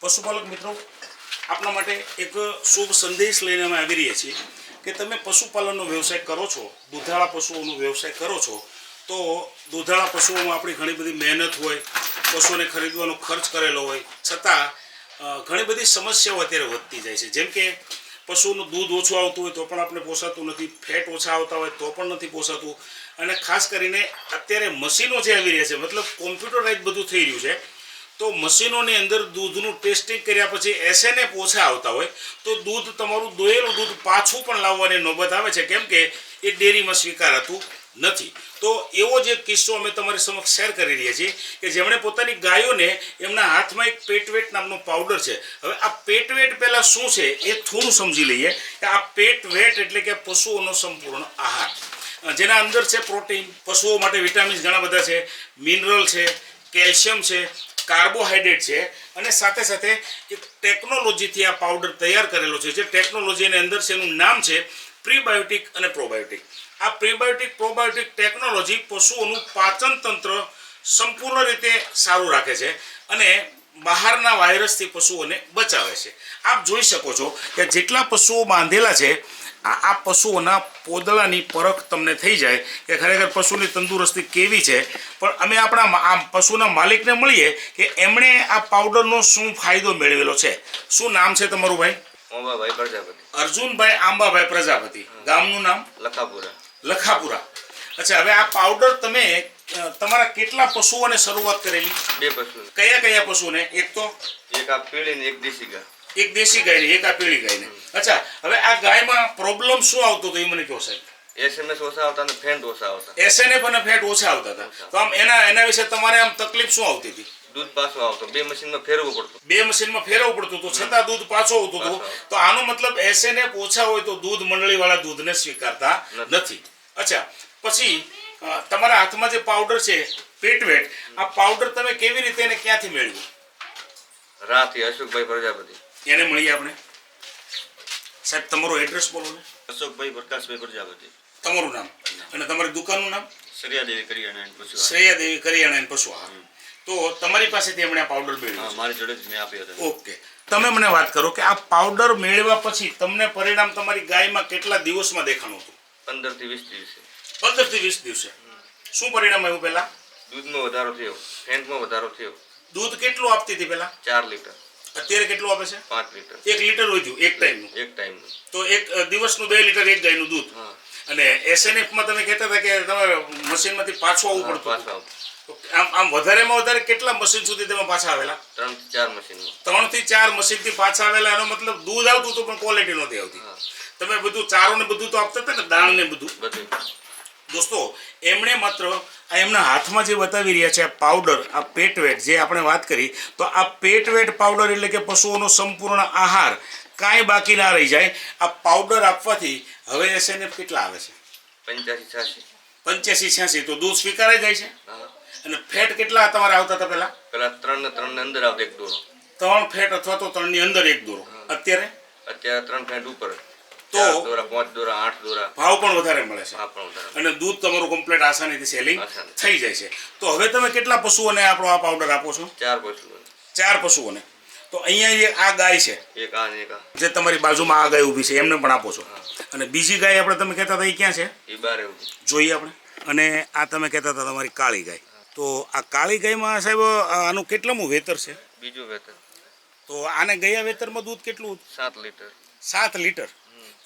પશુપાલક મિત્રો, આપના માટે એક શુભ સંદેશ લઈને અમે આવી રહ્યા છીએ કે તમે પશુપાલનનો વ્યવસાય કરો છો, દૂધાળા પશુઓનો વ્યવસાય કરો છો, તો દૂધાળા પશુઓમાં આપણી ઘણી બધી મહેનત હોય પશુઓને ખરીદવાનો ખર્ચ કરેલો હોય, છતાં ઘણી બધી સમસ્યાઓ અત્યારે વધતી જાય છે. જેમ કે પશુનું દૂધ ઓછું આવતું હોય તો પણ આપણે પોસાતું નથી, ફેટ ઓછા આવતા હોય તો પણ નથી પોસાતું. અને ખાસ કરીને અત્યારે મશીનો જે આવી રહ્યા છે, મતલબ કોમ્પ્યુટરાઇઝ બધું થઈ રહ્યું છે તો મશીનોની અંદર દૂધનું ટેસ્ટિંગ કર્યા પછી એસએનએફ ઓછા આવતા હોય તો દૂધ તમારું દોયેલું દૂધ પાછું પણ લાવવાની નોબત આવે છે. કેમ કે એ ડેરીમાં સ્વીકારાતું નથી. તો એવો જ કિસ્સો અમે તમારી સમક્ષ શેર કરી રહ્યા છીએ કે જેમણે પોતાની ગાયોને એમના હાથમાં એક પેટવેટ નામનો પાવડર છે. હવે આ પેટવેટ પહેલાં શું છે એ થોડું સમજી લઈએ કે આ પેટવેટ એટલે કે પશુઓનો સંપૂર્ણ આહાર. જેના અંદર છે પ્રોટીન, પશુઓ માટે વિટામિન્સ ઘણા બધા છે, મિનરલ છે, કેલ્શિયમ છે કાર્બોહાઈડ્રેટ છે અને સાથે સાથે એક ટેકનોલોજીથી આ પાવડર તૈયાર કરેલો છે જે ટેકનોલોજીની અંદર છે એનું નામ છે પ્રીબાયોટિક અને પ્રોબાયોટિક. આ પ્રીબાયોટિક, પ્રોબાયોટિક ટેકનોલોજી પશુઓનું પાચન તંત્ર સંપૂર્ણ રીતે સારું રાખે છે અને બહારના વાયરસથી પશુઓને બચાવે છે. આપ જોઈ શકો છો કે જેટલા પશુઓ બાંધેલા છે આ આ પશુઓના પોદળાની પરખ તમને થઈ જાય કે ખરેખર પશુની તંદુરસ્તી કેવી છે. પણ અમે આપણા આ પશુના માલિકને મળીએ કે એમણે આ પાવડરનો શું ફાયદો મેળવેલો છે. શું નામ છે તમારું ભાઈ? અંબાભાઈ પ્રજાપતિ. અર્જુનભાઈ આંબાભાઈ પ્રજાપતિ. ગામનું નામ? લખાપુરા. લખાપુરા. અચ્છા હવે આ પાવડર તમે તમારા કેટલા પશુઓને શરૂઆત કરેલી? બે પશુ. કયા કયા પશુને? એક તો? એક આ પીળી ને એક દેશી ગા એક દેશી ગાયને એક આ પીળી ગાયને. અચ્છા હવે આ ગાયમાં પ્રોબ્લેમ શું આવતો હતો એ મને કહો સાહેબ. એસએમએસ ઓછા આવતા અને ફેન્ટ ઓછા આવતા. એસએનએફ અને ફેટ ઓછા આવતા હતા. તો આમ એના એના વિશે તમારે આમ તકલીફ શું આવતી હતી? દૂધ પાછું આવતો. બે મશીનમાં ફેરવવું પડતું. બે મશીનમાં ફેરવવું પડતું હતું છતાં દૂધ પાછું આવતું હતું. તો આનો મતલબ એસએનએફ ઓછા હોય તો દૂધ મંડળીવાળા દૂધને સ્વીકારતા નથી. અચ્છા પછી તમારા હાથમાં જે પાવડર છે પેટવેટ આ પાવડર તમે કેવી રીતે એને ક્યાંથી મેળવ્યું? રાથી અશોકભાઈ પ્રજાપતિ. એને મળીએ આપણે. સાહેબ તમારું એડ્રેસ બોલો ને. અશોકભાઈ પ્રકાશભાઈ પ્રજાપતિ. તમારું નામ. અને તમારી દુકાનનું નામ? શ્રેયાદેવી કરિયાણા એન્ડ પશુ શ્રેયાદેવી કરિયાણા એન્ડ પશુ તો તમારી પાસેથી એમણે આ પાવડર મેળવ્યો હા મારી જોડે જ મેં આપ્યો હતો ઓકે. તમે મને વાત કરો કે આ પાવડર મેળવ્યા પછી તમને પરિણામ તમારી ગાયમાં કેટલા દિવસમાં દેખાણું હતું? પંદરથી વીસ દિવસે. પંદરથી વીસ દિવસે. શું પરિણામ આવ્યું પહેલા? દૂધમાં વધારો થયો. ફેન્ટમાં વધારો થયો. દૂધ કેટલું આપતી હતી પહેલા? ચાર લીટર. અત્યારે કેટલું આપે છે? પાંચ લીટર. એક લીટર વધ્યું એક ટાઈમનું. એક ટાઈમનું. તો એક દિવસનું બે લીટર એક ગાયનું દૂધ. અને SNF માં તમે કહેતા હતા કે તમારે મશીનમાંથી પાછું આવવું પડતું આમ આમ વધારેમાં વધારે કેટલા મશીન સુધી તમે પાછા આવેલા? ત્રણથી ચાર મશીન ત્રણથી ચાર મશીનથી પાછા આવેલા એનો મતલબ દૂધ આવતું હતું પણ ક્વોલિટી નહોતી આવતી. તમે બધું ચારો ને બધું તો આપતા હતા ને દાણ ને બધું. દોસ્તો એમણે માત્ર આ એમના હાથમાં જે બતાવી રહ્યા છે આ પાવડર આ પેટવેટ જે આપણે વાત કરી તો આ પેટવેટ પાવડર એટલે કે પશુઓનો સંપૂર્ણ આહાર કાંઈ બાકી ના રહી જાય. આ પાવડર આપવાથી હવે એસએનએફ કેટલા આવે છે? પંચ્યાસી છ્યાસી. પંચ્યાસી છ્યાસી તો દૂધ સ્વીકારાઈ જાય છે? અને ફેટ કેટલા તમારે આવતા હતા પહેલા? પેલા ત્રણ ને ત્રણની અંદર આવતો એક દોરો. ત્રણ ફેટ અથવા તો ત્રણની અંદર એક દોરો. અત્યારે? અત્યારે ત્રણ ફેટ ઉપર તો- દોરા પાંચ દોરા આઠ દોરા. ભાવ પણ વધારે મળે છે. અને દૂધ તમારું કમ્પ્લીટ આસાનીથી સેલિંગ થઈ જાય છે. તો હવે તમે કેટલા પશુઓને આપણો આ પાવડર આપો છો? ચાર પશુ ચાર પશુઓને. તો અહીંયા આ ગાય છે જે તમારી બાજુમાં આ ગાય ઊભી છે એમને પણ આપો છો. અને બીજી ગાય આપણે તમે કહેતા હતા એ ક્યાં છે? બાર જોઈએ આપણે. અને આ તમે કહેતા હતા તમારી કાળી ગાય. તો આ કાળી ગાયમાં સાહેબ આનું કેટલામું વેતર છે? બીજું વેતર. તો આને ગયા વેતરમાં દૂધ કેટલું સાત લીટર. સાત લીટર.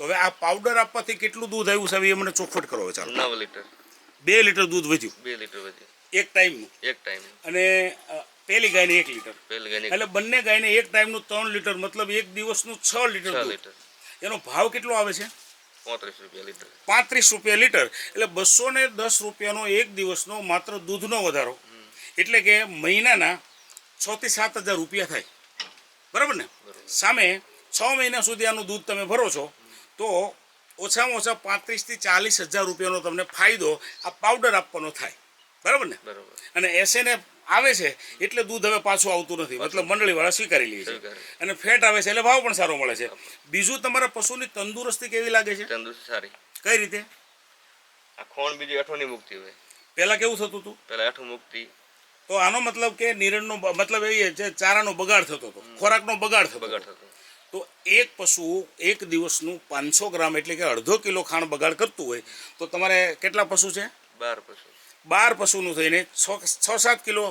તો હવે આ પાવડર આપવાથી કેટલું દૂધ આવ્યું સાહેબ એ મને ચોખવટ કરો હવે ચાલો. નવ લીટર. બે લીટર દૂધ વધ્યું. બે લીટર વધ્યું. એક ટાઈમનું. એક ટાઈમ અને પેલી ગાયને એક લીટર. પેલી ગાયને એટલે બંને ગાયને એક ટાઈમનું ત્રણ લીટર મતલબ એક દિવસનું છ લીટર લીટર. એનો ભાવ કેટલો આવે છે? પોત્રીસ રૂપિયા લીટર. પાંત્રીસ રૂપિયા લીટર. એટલે બસો ને દસ રૂપિયાનો એક દિવસનો માત્ર દૂધનો વધારો. એટલે કે મહિનાના છ થી સાત હજાર રૂપિયા થાય. બરાબર ને? સામે છ મહિના સુધી આનું દૂધ તમે ભરો છો તો ઓછામાં ઓછા પાંત્રીસથી ચાલીસ હજાર રૂપિયાનો તમને ફાયદો આ પાવડર આપવાનો થાય. બરાબર ને? બરાબર. અને એસએને આવે છે એટલે દૂધ હવે પાછું આવતું નથી. મતલબ મંડળીવાળા સ્વીકારી લે છે. અને ફેટ આવે છે એટલે ભાવ પણ સારો મળે છે. બીજું તમારા પશુની તંદુરસ્તી કેવી લાગે છે? તંદુરસ્તી સારી. કઈ રીતે? આ ખોણ બીજી અઠોની મુક્તિ હોય. પહેલા કેવું થતું હતું? પેલા અઠું મુક્તિ. તો આનો મતલબ કે નિરણનો મતલબ એ છે ચારાનો બગાડ થતો હતો. ખોરાકનો બગાડ થતો બગાડ થતો તો એક પશુ એક દિવસનું પાંચસો ગ્રામ એટલે કે અડધો કિલો ખાણ બગાડ કરતું હોય તો તમારે કેટલા પશુ છે? બાર પશુ. બાર પશુનું થઈને છ છ સાત કિલો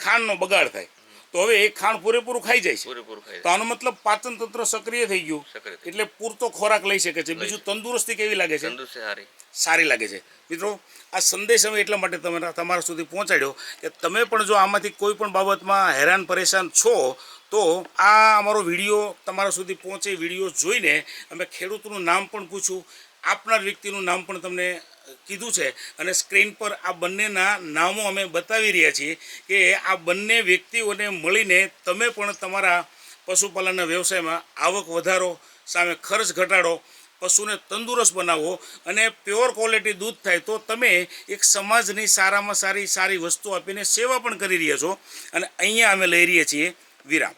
ખાંડનો બગાડ થાય. તો હવે એ ખાંડ પૂરેપૂરું ખાઈ જાય છે. તો આનો મતલબ પાચન તંત્ર સક્રિય થઈ ગયું. એટલે પૂરતો ખોરાક લઈ શકે છે. બીજું તંદુરસ્તી કેવી લાગે છે? સારી. સારી લાગે છે. મિત્રો આ સંદેશ અમે એટલા માટે તમારા તમારા સુધી પહોંચાડ્યો કે તમે પણ જો આમાંથી કોઈ પણ બાબતમાં હેરાન પરેશાન છો તો આ અમારો વીડિયો તમારા સુધી પહોંચે વીડિયો જોઈને અમે ખેડૂતનું નામ પણ પૂછ્યું. આપનાર વ્યક્તિનું નામ પણ તમને કીધું છે. અને સ્ક્રીન પર આ બંનેના નામો અમે બતાવી રહ્યા છીએ કે આ બંને વ્યક્તિઓને મળીને તમે પણ તમારા પશુપાલનના વ્યવસાયમાં આવક વધારો, સામે ખર્ચ ઘટાડો, પશુને તંદુરસ્ત બનાવો અને પ્યોર ક્વોલિટી દૂધ થાય તો તમે એક સમાજની સારામાં સારી સારી વસ્તુ આપીને સેવા પણ કરી રહ્યા છો. અને અહીંયા અમે લઈ રહ્યા છીએ વિરામ.